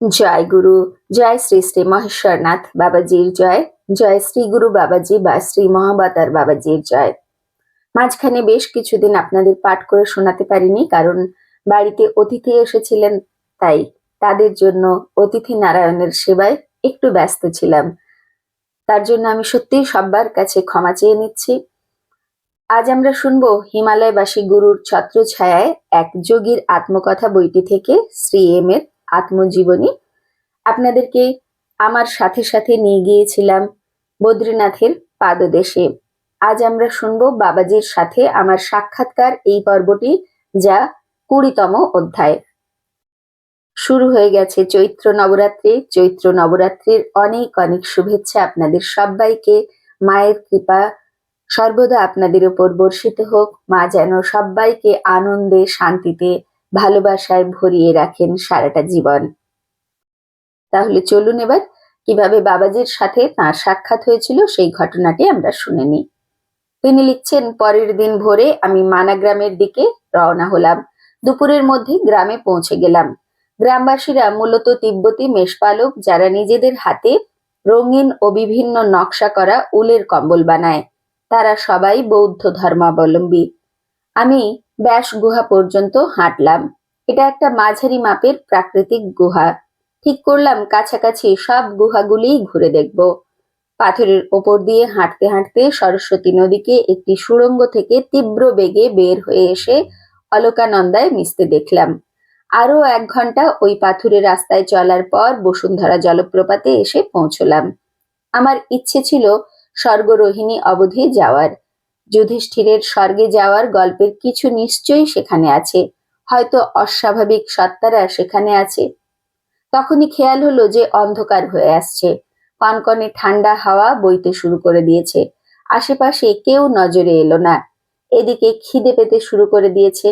জয় গুরু, জয় শ্রী শ্রী মহেশ্বরনাথ বাবাজির জয় জয় শ্রী গুরু বাবাজি বা শ্রী মহাবাতার বাবাজির জয়। মাঝখানে বেশ কিছুদিন আপনাদের পাঠ করে শোনাতে পারিনি, কারণ বাড়িতে অতিথি এসেছিলেন, তাই তাদের জন্য অতিথি নারায়ণের সেবায় একটু ব্যস্ত ছিলাম। তার জন্য আমি সত্যিই সব্বার কাছে ক্ষমা চেয়ে নিচ্ছি। আজ আমরা শুনব হিমালয়বাসী গুরুর ছত্র ছত্রছায়ায় এক যোগীর আত্মকথা বইটি থেকে শ্রী এম এর আত্মজীবনী। আপনাদেরকে আমার সাথে সাথে নিয়ে গিয়েছিলাম বদ্রীনাথের পাদদেশে। আজ আমরা শুনব বাবাজির সাথে আমার সাক্ষাৎকার এই পর্বটি যা কুড়িতম অধ্যায়। শুরু হয়ে গেছে চৈত্র নবরাত্রি। চৈত্র নবরাত্রির অনেক অনেক শুভেচ্ছা আপনাদের সবাইকে। মায়ের কৃপা সর্বদা আপনাদের উপর বর্ষিত হোক। মা যেন সবাইকে আনন্দে শান্তিতে ভালোবাসায় ভরিয়ে রাখেন সারাটা জীবন। তাহলে চলুন এবার কীভাবে বাবাজির সাথে তার সাক্ষাৎ হয়েছিল সেই ঘটনাটি আমরা শুনে নিই। তিনি লিখছেন, পরের দিন ভোরে আমি মানাগ্রামের দিকে রওনা হলাম। দুপুরের মধ্যে গ্রামে পৌঁছে গেলাম। গ্রামবাসীরা মূলত তিব্বতী মেষপালক যারা নিজেদের হাতে রঙিন ও বিভিন্ন নকশা করা উলের কম্বল বানায়। তারা সবাই বৌদ্ধ ধর্মাবলম্বী। আমি ব্যাস গুহা পর্যন্ত হাঁটলাম। এটা একটা মাঝারি মাপের প্রাকৃতিক গুহা। ঠিক করলাম, কাছাকাছি সব গুহাগুলিই ঘুরে দেখব। পাথরের ওপর দিয়ে হাঁটতে হাঁটতে সরস্বতী নদীকে একটি সুড়ঙ্গ থেকে তীব্র বেগে বের হয়ে এসে অলকানন্দায় মিশতে দেখলাম। আরও এক ঘণ্টা ওই পাথুরে রাস্তায় চলার পর বসুন্ধরা জলপ্রপাতে এসে পৌঁছলাম। আমার ইচ্ছে ছিল স্বর্গরোহিণী অবধি যাওয়ার। যুধিষ্ঠিরের স্বর্গে যাওয়ার গল্পের কিছু নিশ্চয়ই সেখানে আছে। হয়তো অস্বাভাবিক সত্তারা সেখানে আছে। তখনই খেয়াল হলো যে অন্ধকার হয়ে আসছে। কনকনে ঠান্ডা হাওয়া বইতে শুরু করে দিয়েছে। আশেপাশে কেউ নজরে এলো না। এদিকে খিদে পেতে শুরু করে দিয়েছে।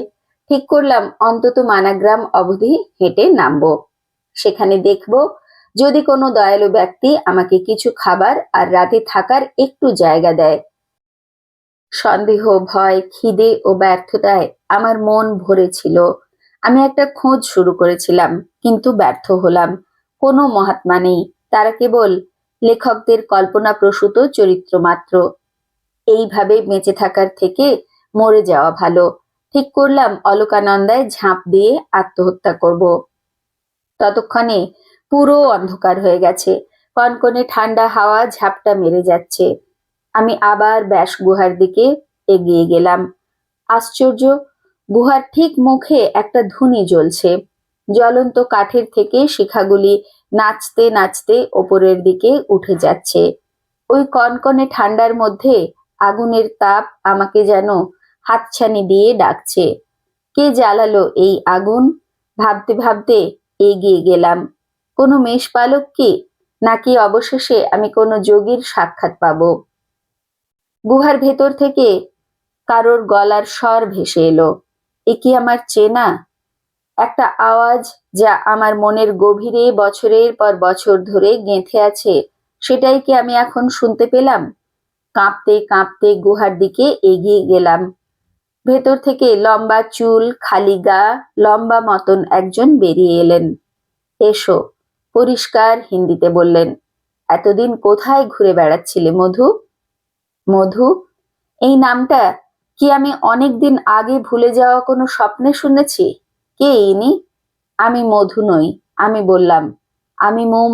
ঠিক করলাম, অন্তত মানাগ্রাম অবধি হেঁটে নামবো। সেখানে দেখব, যদি কোনো দয়ালু ব্যক্তি আমাকে কিছু খাবার আর রাতে থাকার একটু জায়গা দেয়। সন্দেহ, ভয়, খিদে ও ব্যর্থতায় আমার মন ভরেছিল আমি একটা খোঁজ শুরু করেছিলাম, কিন্তু ব্যর্থ হলাম। কোনো মহাত্মা নেই, তারা কেবল লেখকদের কল্পনা প্রসূত চরিত্র মাত্র। এইভাবে বেঁচে থাকার থেকে মরে যাওয়া ভালো। ঠিক করলাম অলকানন্দায় ঝাঁপ দিয়ে আত্মহত্যা করব। ততক্ষণে পুরো অন্ধকার হয়ে গেছে। কনকনে ঠান্ডা হাওয়া ঝাপটা মেরে যাচ্ছে। আমি আবার ব্যাস গুহার দিকে এগিয়ে গেলাম। আশ্চর্য, গুহার ঠিক মুখে একটা ধুনি জ্বলছে। জ্বলন্ত কাঠের থেকে শিখাগুলি নাচতে নাচতে ওপরের দিকে উঠে যাচ্ছে। ওই কনকনে ঠান্ডার মধ্যে আগুনের তাপ আমাকে যেন হাতছানি দিয়ে ডাকছে। কে জ্বালালো এই আগুন? ভাবতে ভাবতে এগিয়ে গেলাম। কোনো মেষপালক কি? নাকি অবশেষে আমি কোনো যোগীর সাক্ষাৎ পাব? গুহার ভেতর থেকে কারোর গলার স্বর ভেসে এলো। এ কি আমার চেনা? একটা আওয়াজ যা আমার মনের গভীরে বছরের পর বছর ধরে গেঁথে আছে, সেটাই কি আমি এখন শুনতে পেলাম? কাঁপতে কাঁপতে গুহার দিকে এগিয়ে গেলাম। ভেতর থেকে লম্বা চুল, খালি গা, লম্বা মতন একজন বেরিয়ে এলেন। এসো, পরিষ্কার হিন্দিতে বললেন। এতদিন কোথায় ঘুরে বেড়াচ্ছিলে মধু? মধু, এই নামটা কি আমি অনেকদিন আগে ভুলে যাওয়া কোনো স্বপ্নে শুনেছি? কে ইনি? আমি মধু নই, আমি বললাম, আমি মোম।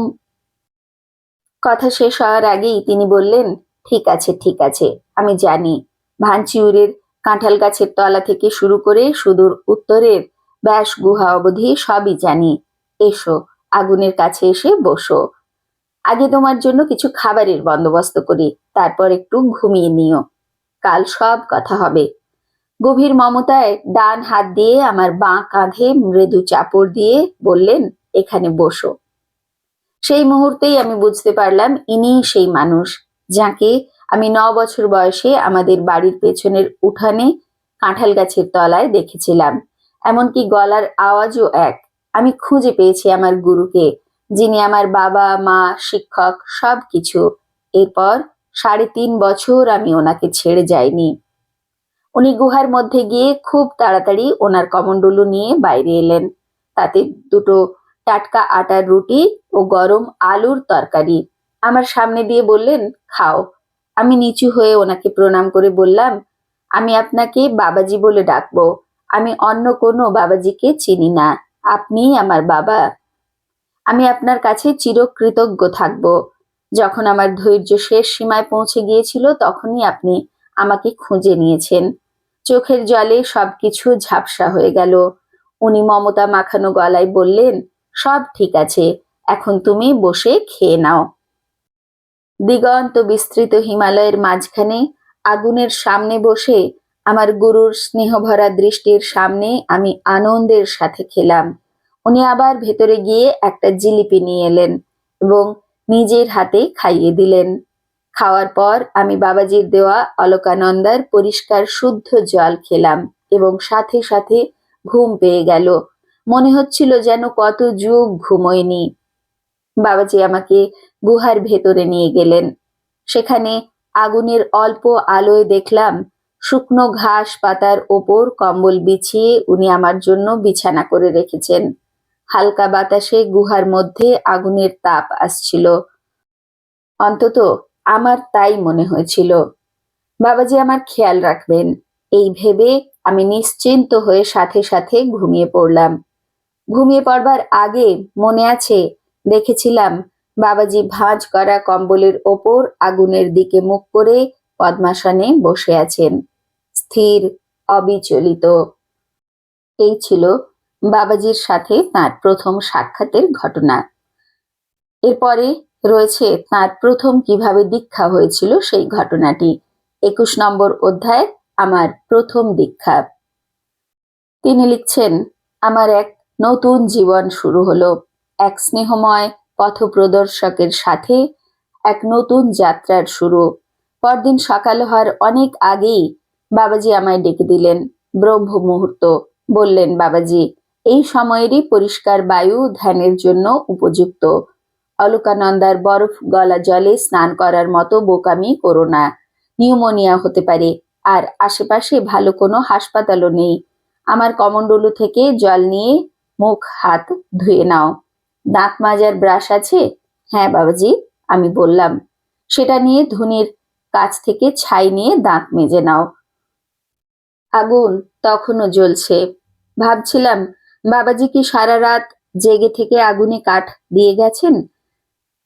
কথা শেষ হওয়ার আগেই তিনি বললেন, ঠিক আছে ঠিক আছে, আমি জানি। ভাঞ্চিউরের কাঁঠাল গাছের তলা থেকে শুরু করে সুদূর উত্তরের ব্যাস গুহা অবধি সবই জানি। এসো, আগুনের কাছে এসে বসো। আগে তোমার জন্য কিছু খাবারের বন্দোবস্ত করি। তারপর একটু ঘুমিয়ে নিও। কাল সব কথা হবে। গভীর মমতায় ডান হাত দিয়ে আমার বাঁ কাঁধে মৃদু চাপড় দিয়ে বললেন, এখানে বসো। সেই মুহূর্তেই আমি বুঝতে পারলাম ইনি সেই মানুষ, যাকে আমি ন বছর বয়সে আমাদের বাড়ির পেছনের উঠানে কাঁঠাল গাছের তলায় দেখেছিলাম। এমনকি গলার আওয়াজও এক। আমি খুঁজে পেয়েছি আমার গুরুকে, যিনি আমার বাবা, মা, শিক্ষক সব কিছু এরপর সাড়ে তিন বছর আমি ওনাকে ছেড়ে যাইনি। উনি গুহার মধ্যে গিয়ে খুব তাড়াতাড়ি ওনার কমণ্ডলু নিয়ে বাইরে এলেন। তাতে দুটো টাটকা আটার রুটি ও গরম আলুর তরকারি। আমার সামনে দিয়ে বললেন, খাও। আমি নিচু হয়ে ওনাকে প্রণাম করে বললাম, আমি আপনাকে বাবাজি বলে ডাকবো। আমি অন্য কোনো বাবাজিকে চিনি না। আপনিই আমার বাবা। আমি আপনার কাছে চিরকৃতজ্ঞ থাকব। যখন আমার ধৈর্য শেষ সীমায় পৌঁছে গিয়েছিল, তখনই আপনি আমাকে খুঁজে নিয়েছেন। চোখের জলে সবকিছু ঝাপসা হয়ে গেল। উনি মমতা মাখানো গলায় বললেন, সব ঠিক আছে, এখন তুমি বসে খেয়ে নাও। দিগন্ত বিস্তৃত হিমালয়ের মাঝখানে আগুনের সামনে বসে আমার গুরুর স্নেহভরা দৃষ্টির সামনে আমি আনন্দের সাথে খেলাম। উনি আবার ভেতরে গিয়ে একটা জিলিপি নিয়ে এলেন এবং নিজের হাতে খাইয়ে দিলেন। খাওয়ার পর আমি বাবাজির দেওয়া অলকানন্দার পরিষ্কার শুদ্ধ জল খেলাম এবং সাথে সাথে ঘুম পেয়ে গেল। মনে হচ্ছিল যেন কত যুগ ঘুমোয়নি। বাবাজি আমাকে গুহার ভেতরে নিয়ে গেলেন। সেখানে আগুনের অল্প আলোয় দেখলাম শুকনো ঘাস পাতার ওপর কম্বল বিছিয়ে উনি আমার জন্য বিছানা করে রেখেছেন। হালকা বাতাসে গুহার মধ্যে আগুনের তাপ আসছিল। অন্তত আমার তাই মনে হয়েছিল। বাবাজি আমার খেয়াল রাখবেন, এই ভেবে আমি নিশ্চিন্ত হয়ে সাথে সাথে ঘুমিয়ে পড়লাম। ঘুমিয়ে পড়বার আগে মনে আছে, দেখেছিলাম বাবাজি ভাঁজ করা কম্বলের ওপর আগুনের দিকে মুখ করে পদ্মাসনে বসে আছেন। স্থির, অবিচলিত। এই ছিল বাবাজির সাথে তার প্রথম সাক্ষাতের ঘটনা। এরপরে রয়েছে তার প্রথম কীভাবে দীক্ষা হয়েছিল সেই ঘটনাটি। একুশ নম্বর অধ্যায়, আমার প্রথম দীক্ষা। তিনি লিখছেন, আমার এক নতুন জীবন শুরু হলো। এক স্নেহময় পথপ্রদর্শকের সাথে এক নতুন যাত্রার শুরু। পরদিন সকাল হওয়ার অনেক আগেই বাবাজি আমায় ডেকে দিলেন ব্রহ্ম মুহূর্ত বললেন, বাবাজি এই সময়েরই পরিষ্কার বায়ু ধ্যানের জন্য উপযুক্ত। অলকানন্দার বরফ গলা জলে স্নান করার মতো বোকামি করো না। নিউমোনিয়া হতে পারে, আর আশেপাশে ভালো কোনো হাসপাতালও নেই। আমার কমণ্ডলু থেকে জল নিয়ে মুখ, হাত ধুয়ে নাও। দাঁত মাজার ব্রাশ আছে? হ্যাঁ বাবাজি, আমি বললাম। সেটা নিয়ে ধুনির কাছ থেকে ছাই নিয়ে দাঁত মেজে নাও। আগুন তখনও জ্বলছে। ভাবছিলাম বাবাজি কি সারা রাত জেগে থেকে আগুনে কাঠ দিয়ে গেছেন?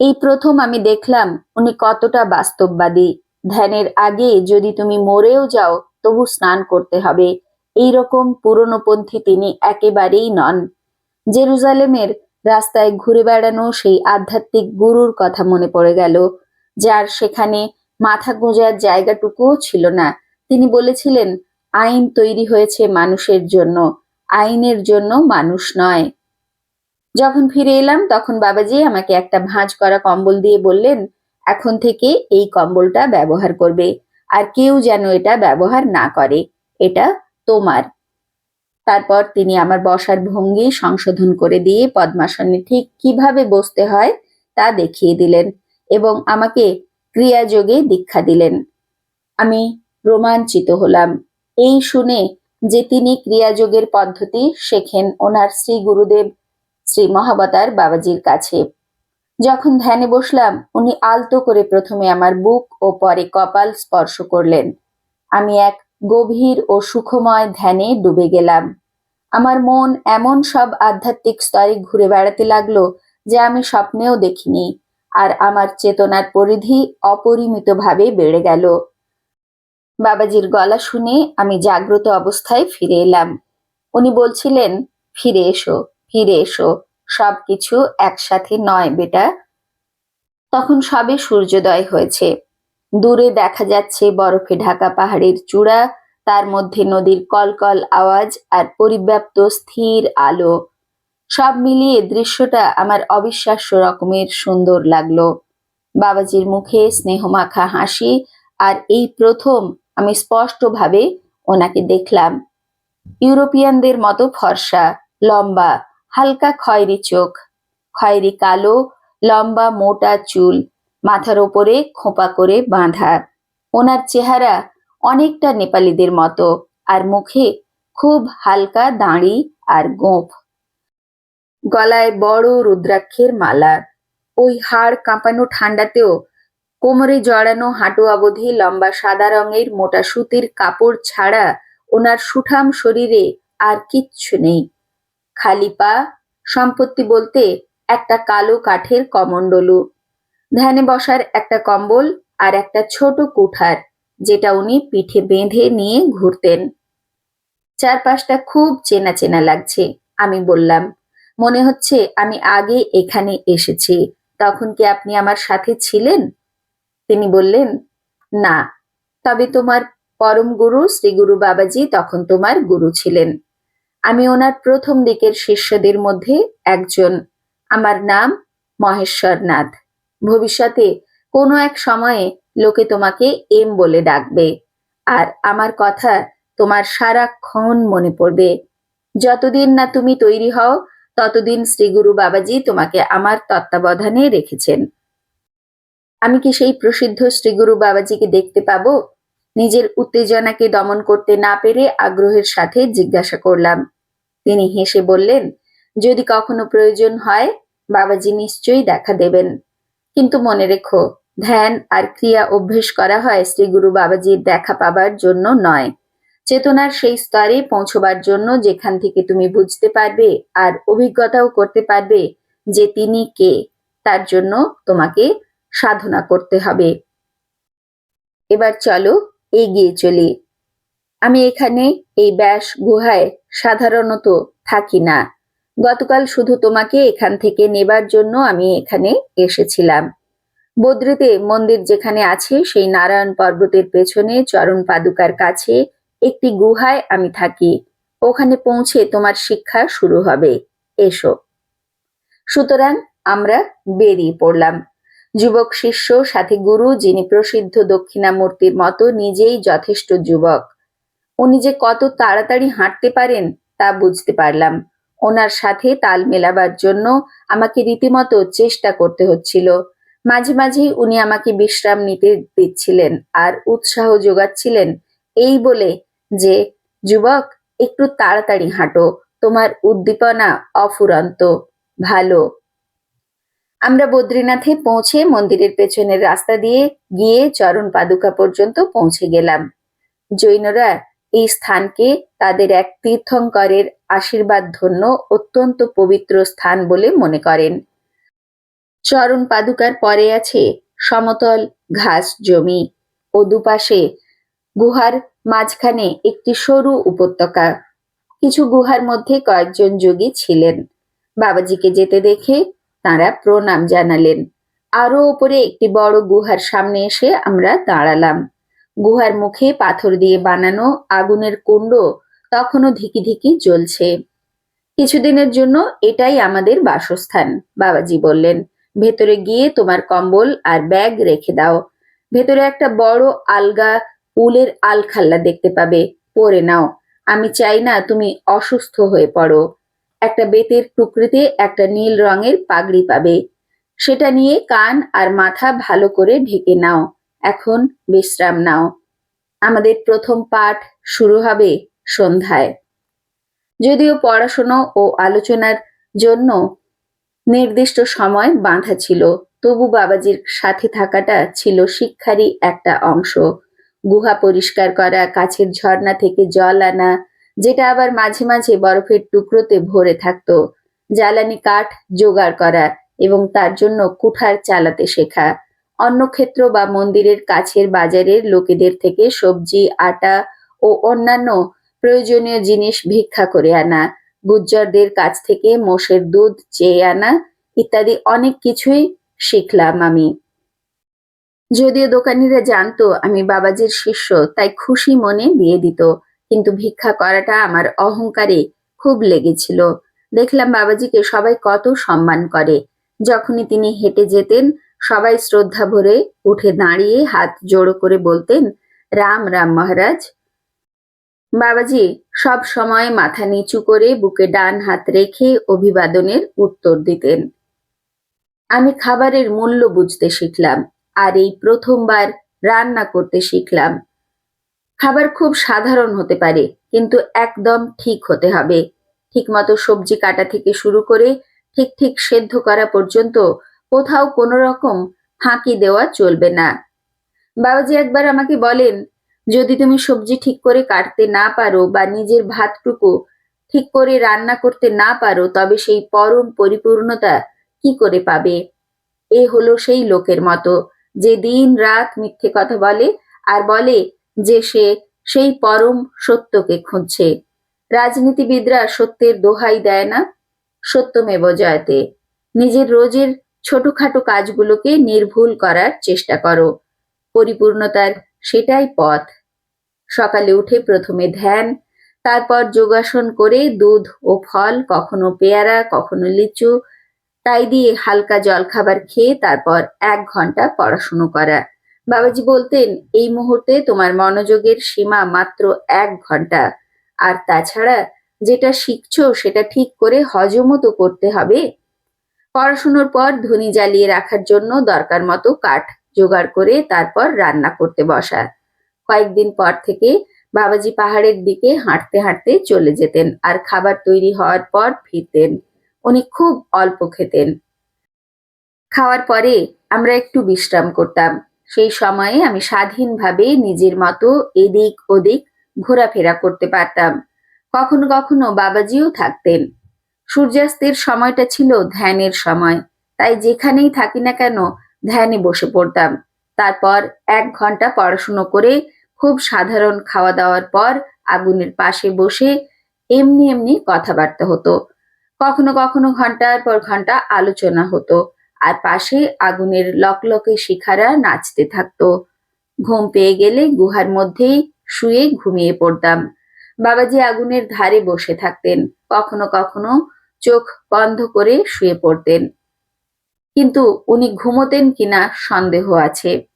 এই প্রথম আমি দেখলাম উনি কতটা বাস্তববাদী। ধ্যানের আগে যদি তুমি মরেও যাও, তবু স্নান করতে হবে। এই রকম পুরনোপন্থী তিনি একেবারেই নন। জেরুজালেমের রাস্তায় ঘুরে বেড়ানো সেই আধ্যাত্মিক গুরুর কথা মনে পড়ে গেল, যার সেখানে মাথা গোঁজার জায়গাটুকুও ছিল না। তিনি বলেছিলেন, আইন তৈরি হয়েছে মানুষের জন্য। আইনের জন্য মানুষ নয়। যখন ফিরে এলাম, তখন বাবাজি আমাকে একটা ভাঁজ করা কম্বল দিয়ে বললেন, এখন থেকে এই কম্বলটা ব্যবহার করবে, আর কেউ যেন এটা ব্যবহার না করে। এটা তোমার। তারপর তিনি আমার বসার ভঙ্গি সংশোধন করে দিয়ে পদ্মাসনে ঠিক কীভাবে বসতে হয় তা দেখিয়ে দিলেন এবং আমাকে ক্রিয়াযোগে দীক্ষা দিলেন। আমি রোমাঞ্চিত হলাম। এই শুনে যে তিনি ক্রিয়াযোগের পদ্ধতি শেখেন ওনার শ্রী গুরুদেব শ্রী মহাবতার বাবাজির কাছে। যখন ধ্যানে বসলাম, উনি আলতো করে প্রথমে আমার বুক ও পরে কপাল স্পর্শ করলেন। আমি এক গভীর ও সুখময় ধ্যানে ডুবে গেলাম। আমার মন এমন সব আধ্যাত্মিক স্তরে ঘুরে বেড়াতে লাগল যে আমি স্বপ্নেও দেখিনি, আর আমার চেতনার পরিধি অপরিমিতভাবে বেড়ে গেল। বাবাজির গলা শুনে আমি জাগ্রত অবস্থায় ফিরে এলাম। উনি বলছিলেন, ফিরে এসো ফিরে এসো, সবকিছু একসাথে নয় বেটা। তখন সবে সূর্যোদয় হয়েছে। দূরে দেখা যাচ্ছে বরফে ঢাকা পাহাড়ের চূড়া, তার মধ্যে নদীর কলকল আওয়াজ আর পরিব্যাপ্ত স্থির আলো। সব মিলিয়ে দৃশ্যটা আমার অবিশ্বাস্য রকমের সুন্দর লাগল। বাবাজির মুখে স্নেহমাখা হাসি আর এই প্রথম আমি স্পষ্টভাবে ওনাকে দেখলাম। ইউরোপিয়ানদের মতো ফর্সা, লম্বা, হালকা খয়েরি চোখ, খয়েরি কালো, লম্বা মোটা চুল, মাথার ওপরে খোঁপা করে বাঁধা। ওনার চেহারা অনেকটা নেপালিদের মতো আর মুখে খুব হালকা দাঁড়ি আর গোঁফ। গলায় বড় রুদ্রাক্ষের মালা। ওই হাড় কাঁপানো ঠান্ডাতেও কোমরে জড়ানো হাঁটু অবধি লম্বা সাদা রঙের মোটা সুতির কাপড় ছাড়া ওনার সুঠাম শরীরে আর কিচ্ছু নেই। খালি পা, সম্পত্তি বলতে একটা কালো কাঠের কমণ্ডলু। ধ্যানে বসার একটা কম্বল আর একটা ছোট কুঠার, যেটা উনি পিঠে বেঁধে নিয়ে ঘুরতেন। চারপাশটা খুব চেনা চেনা লাগছে, আমি বললাম। মনে হচ্ছে আমি আগে এখানে এসেছি, তখন কি আপনি আমার সাথে ছিলেন? তিনি বললেন, না, তবে তোমার পরম গুরু শ্রী গুরু বাবাজি তখন তোমার গুরু ছিলেন। আমি ওনার প্রথম দিকের শিষ্যদের মধ্যে একজন। আমার নাম মহেশ্বর নাথ ভবিষ্যতে কোনো এক সময়ে লোকে তোমাকে এম বলে ডাকবে। আর আমার কথা তোমার সারাক্ষণ মনে পড়বে। যতদিন না তুমি তৈরি হও, ততদিন শ্রী গুরু বাবাজি তোমাকে আমার তত্ত্বাবধানে রেখেছেন। আমি কি সেই প্রসিদ্ধ শ্রীগুরু বাবাজিকে দেখতে পাবো? নিজের উত্তেজনাকে দমন করতে না পেরে আগ্রহের সাথে জিজ্ঞাসা করলাম। তিনি হেসে বললেন, যদি কখনো প্রয়োজন হয়, বাবাজি নিশ্চয়ই দেখা দেবেন। কিন্তু মনে রেখো, ধ্যান আর ক্রিয়া অভ্যেস করা হয় শ্রীগুরু বাবাজির দেখা পাবার জন্য নয়। চেতনার সেই স্তরে পৌঁছবার জন্য যেখান থেকে তুমি বুঝতে পারবে আর অভিজ্ঞতাও করতে পারবে যে তিনি কে, তার জন্য তোমাকে সাধনা করতে হবে। এবার চলো এগিয়ে চলি। আমি এখানে এই ব্যাস গুহায় সাধারণত থাকি না। গতকাল শুধু তোমাকে এখান থেকে নেবার জন্য আমি এখানে এসেছিলাম। বদ্রিতে মন্দির যেখানে আছে, সেই নারায়ণ পর্বতের পেছনে চরণ পাদুকার কাছে একটি গুহায় আমি থাকি। ওখানে পৌঁছে তোমার শিক্ষা শুরু হবে। এসো। সুতরাং আমরা বেরিয়ে পড়লাম। যুবক শিষ্য, সাথে গুরু, যিনি প্রসিদ্ধ দক্ষিণামূর্তির মতো নিজেই যথেষ্ট যুবক। উনি যে কত তাড়াতাড়ি হাঁটতে পারেন, তা বুঝতে পারলাম। ওনার সাথে তাল মেলাবার জন্য আমাকে রীতিমতো চেষ্টা করতে হচ্ছিল। মাঝে মাঝেই উনি আমাকে বিশ্রাম নিতে দিচ্ছিলেন আর উৎসাহ যোগাচ্ছিলেন এই বলে যে, যুবক, একটু তাড়াতাড়ি হাঁটো। তোমার উদ্দীপনা অফুরন্ত। ভালো। আমরা বদ্রীনাথে পৌঁছে মন্দিরের পেছনের রাস্তা দিয়ে গিয়ে চরণ পাদুকা পর্যন্ত পৌঁছে গেলাম। জৈনরা এই স্থানকে তাদের এক তীর্থঙ্করের আশীর্বাদ ধন্য অত্যন্ত পবিত্র স্থান বলে মনে করেন। চরণ পাদুকার পরে আছে সমতল ঘাস জমি ও দুপাশে গুহার মাঝখানে একটি সরু উপত্যকা। কিছু গুহার মধ্যে কয়েকজন যোগী ছিলেন। বাবাজিকে যেতে দেখে তারা প্রণাম জানালেন। আরও ওপরে একটি বড় গুহার সামনে এসে আমরা দাঁড়ালাম। গুহার মুখে পাথর দিয়ে বানানো আগুনের কুণ্ড তখনও ধিকি ধিকি জ্বলছে। কিছুদিনের জন্য এটাই আমাদের বাসস্থান, বাবাজি বললেন। ভেতরে গিয়ে তোমার কম্বল আর ব্যাগ রেখে দাও। ভেতরে একটা বড় আলগা উলের আলখাল্লা দেখতে পাবে। পরে নাও। আমি চাই না তুমি অসুস্থ হয়ে পড়ো। একটা বেতের টুকরিতে একটা নীল রঙের পাগড়ি পাবে। সেটা নিয়ে কান আর মাথা ভালো করে ঢেকে নাও। এখন বিশ্রাম নাও। আমাদের প্রথম পাঠ শুরু হবে সন্ধ্যায়। যদিও পড়াশোনা ও আলোচনার জন্য নির্দিষ্ট সময় বাঁধা ছিল, তবু বাবাজির সাথে থাকাটা ছিল শিক্ষারই একটা অংশ। গুহা পরিষ্কার করা, কাছের ঝর্ণা থেকে জল আনা যেটা আবার মাঝে মাঝে বরফের টুকরোতে ভরে থাকতো। জ্বালানি কাঠ জোগাড় করা এবং তার জন্য কুঠার চালাতে শেখা। অন্য ক্ষেত্র বা মন্দিরের কাছের বাজারের লোকেদের থেকে সবজি, আটা ও অন্যান্য প্রয়োজনীয় জিনিস ভিক্ষা করে আনা, গুজ্জরদের কাছ থেকে মোষের দুধ চেয়ে আনা ইত্যাদি অনেক কিছুই শিখলাম আমি। যদিও দোকানিরা জানতো আমি বাবাজির শিষ্য, তাই খুশি মনে দিয়ে দিত। কিন্তু ভিক্ষা করাটা আমার অহংকারে খুব লেগেছিল। দেখলাম বাবাজিকে সবাই কত সম্মান করে। যখনই তিনি হেঁটে যেতেন, সবাই শ্রদ্ধা ভরে উঠে দাঁড়িয়ে হাত জোড়ো করে বলতেন, রাম রাম মহারাজ। বাবাজি সব সময় মাথা নিচু করে বুকে ডান হাত রেখে অভিবাদনের উত্তর দিতেন। আমি খাবারের মূল্য বুঝতে শিখলাম, আর এই প্রথমবার রান্না করতে শিখলাম। খাবার খুব সাধারণ হতে পারে, কিন্তু একদম ঠিক হতে হবে। ঠিকমতো সবজি কাটা থেকে শুরু করে ঠিক ঠিক সেদ্ধ করা পর্যন্ত কোথাও কোনো রকম ফাঁকি দেওয়া চলবে না। বাবাজি একবার আমাকে বলেন, যদি তুমি সবজি ঠিক করে কাটতে না পারো বা নিজের ভাতটুকু ঠিক করে রান্না করতে না পারো, তবে সেই পরম পরিপূর্ণতা কি করে পাবে? এ হলো সেই লোকের মতো, যে দিন রাত মিথ্যে কথা বলে আর বলে যে সে সেই পরম সত্যকে খুঁজছে। রাজনীতিবিদরা সত্যের দোহাই দেয় না সত্যমেব জয়তে নিজের রোজের ছোটখাটো কাজগুলোকে নির্ভুল করার চেষ্টা করো। পরিপূর্ণতার সেটাই পথ। সকালে উঠে প্রথমে ধ্যান, তারপর যোগাসন করে দুধ ও ফল, কখনো পেয়ারা, কখনো লিচু, তাই দিয়ে হালকা জলখাবার খেয়ে তারপর এক ঘণ্টা পড়াশুনো করা। বাবাজি বলতেন, এই মুহূর্তে তোমার মনোযোগের সীমা মাত্র এক ঘণ্টা। আর তাছাড়া যেটা শিখছো সেটা ঠিক করে হজমও তো করতে হবে। পড়াশুনোর পর ধনী জ্বালিয়ে রাখার জন্য দরকার মতো কাঠ জোগাড় করে তারপর রান্না করতে বসা। কয়েকদিন পর থেকে বাবাজি পাহাড়ের দিকে হাঁটতে হাঁটতে চলে যেতেন আর খাবার তৈরি হওয়ার পর ফিরতেন। উনি খুব অল্প খেতেন। খাওয়ার পরে আমরা একটু বিশ্রাম করতাম। সেই সময়ে আমি স্বাধীনভাবে নিজের মতো এদিক ওদিক ঘোরাফেরা করতে পারতাম। কখনো কখনো বাবাজিও থাকতেন। সূর্যাস্তের সময়টা ছিল ধ্যানের সময়, তাই যেখানেই থাকি না কেন ধ্যানে বসে পড়তাম। তারপর এক ঘণ্টা পড়াশুনো করে খুব সাধারণ খাওয়া দাওয়ার পর আগুনের পাশে বসে এমনি এমনি কথাবার্তা হতো। কখনো কখনো ঘণ্টার পর ঘণ্টা আলোচনা হতো। আর পাশে আগুনের লকলকে শিখারা নাচতে থাকতো। ঘুম পেয়ে গেলে গুহার মধ্যেই শুয়ে ঘুমিয়ে পড়তাম। বাবাজি আগুনের ধারে বসে থাকতেন, কখনো কখনো চোখ বন্ধ করে শুয়ে পড়তেন। কিন্তু উনি ঘুমোতেন কিনা সন্দেহ আছে।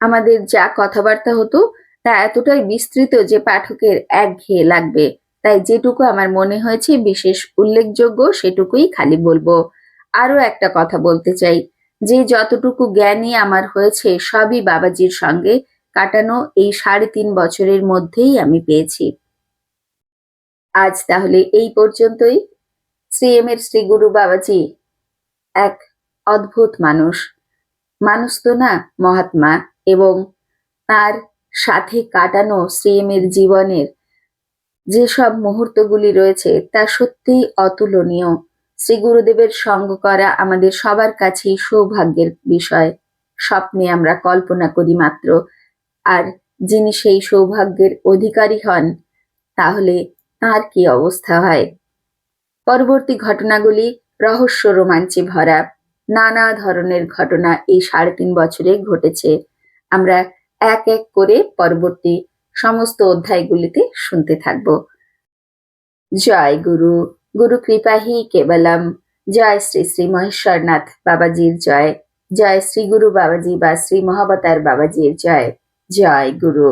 আমাদের যা কথাবার্তা হতো, তা এতটাই বিস্তৃত যে পাঠকের একঘেয়ে লাগবে। তাই যেটুকু আমার মনে হয়েছে, বিশেষ উল্লেখযোগ্য সেটুকুই খালি বলব। আরও একটা কথা বলতে চাই। যে যতটুকু জ্ঞানী আমার হয়েছে, সবই বাবাজির সঙ্গে কাটানো এই সাড়ে তিন বছরের মধ্যেই আমি পেয়েছি। আজ তাহলে এই পর্যন্তই। শ্রী এম এর শ্রী গুরু বাবাজি এক অদ্ভুত মানুষ। মানুষ তো না, মহাত্মা এবং তার সাথে কাটানো শ্রী এম এর জীবনের যেসব মুহূর্তগুলি রয়েছে, তা সত্যিই অতুলনীয়। শ্রী গুরুদেবের সঙ্গ করা আমাদের সবার কাছেই সৌভাগ্যের বিষয়। স্বপ্নে আমরা কল্পনা করি মাত্র। আর যিনি সেই সৌভাগ্যের অধিকারী হন, তাহলে তার কি অবস্থা হয়? পরবর্তী ঘটনাগুলি রহস্য রোমাঞ্চে ভরা। নানা ধরনের ঘটনা এই সাড়ে তিন বছরে ঘটেছে। আমরা এক এক করে পরবর্তী সমস্ত অধ্যায়গুলিতে শুনতে থাকব। জয় গুরু। গুরু কৃপাহি কেবলম। জয় শ্রী শ্রী মহেশ্বরনাথ বাবাজির জয়। জয় শ্রী গুরু বাবাজি বা শ্রী মহাবতার বাবাজির জয়। জয় গুরু।